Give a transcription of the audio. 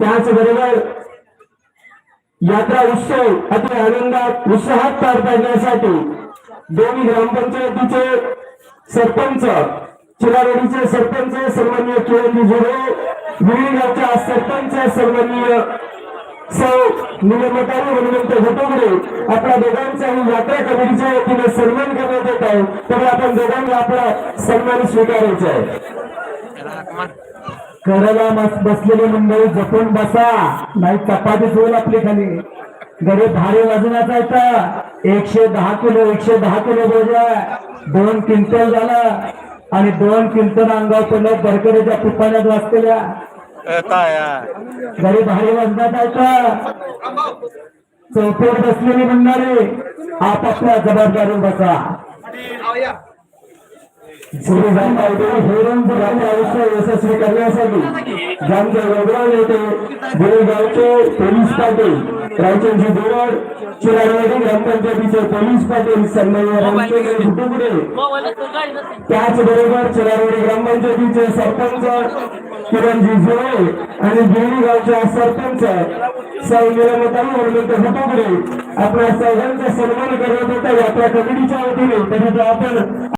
त्याचबरोबर यात्रा उत्सव अति आनंदात उत्साहात पार पाडण्यासाठी दोन्ही ग्रामपंचायतीचे सरपंच चिरावाडीचे सरपंच सन्माननीय किरणजी जोडे विळीगावच्या सरपंच सन्माननीय सौ निलमताई हनुमंत घोटोगडे आपल्या दोघांचाही यात्रा कमिटीच्या वतीने सन्मान करण्यात येत आहे. तर आपण दोघांना आपला सन्मान स्वीकारायचा आहे. करायला बसलेली मंडळी जपून बसा. नाही चपाती होईल आपली खाली. घरी भारी वजनाचा येतं एकशे दहा किलो एकशे दहा किलो बोजा दोन क्विंटल झाला. आणि दोन क्विंटल अंगावर पडलं गडकरीच्या पिपाण्यात वाचलेल्या. काय भारी वजनाचा येतं चौकोट बसलेली मंडळी आपापल्या जबाबदारीवर बसा. सुरू जाऊन आयुष्य यशस्वी करण्यासाठी ज्यांचे पोलीस पाटील रायचंदजी चिराडवाडी ग्रामपंचायतीचे पोलीस पाटील त्याचबरोबर चिराडवाडी ग्रामपंचायतीचे सरपंच किरणजी जोळे आणि गिरणी गावच्या सरपंच सौ निलमताई हनुमंत घुटुकडे आपल्या सर्वांचा सन्मान करण्यात होता यात्रा कमिटीच्या वतीने तरी आपण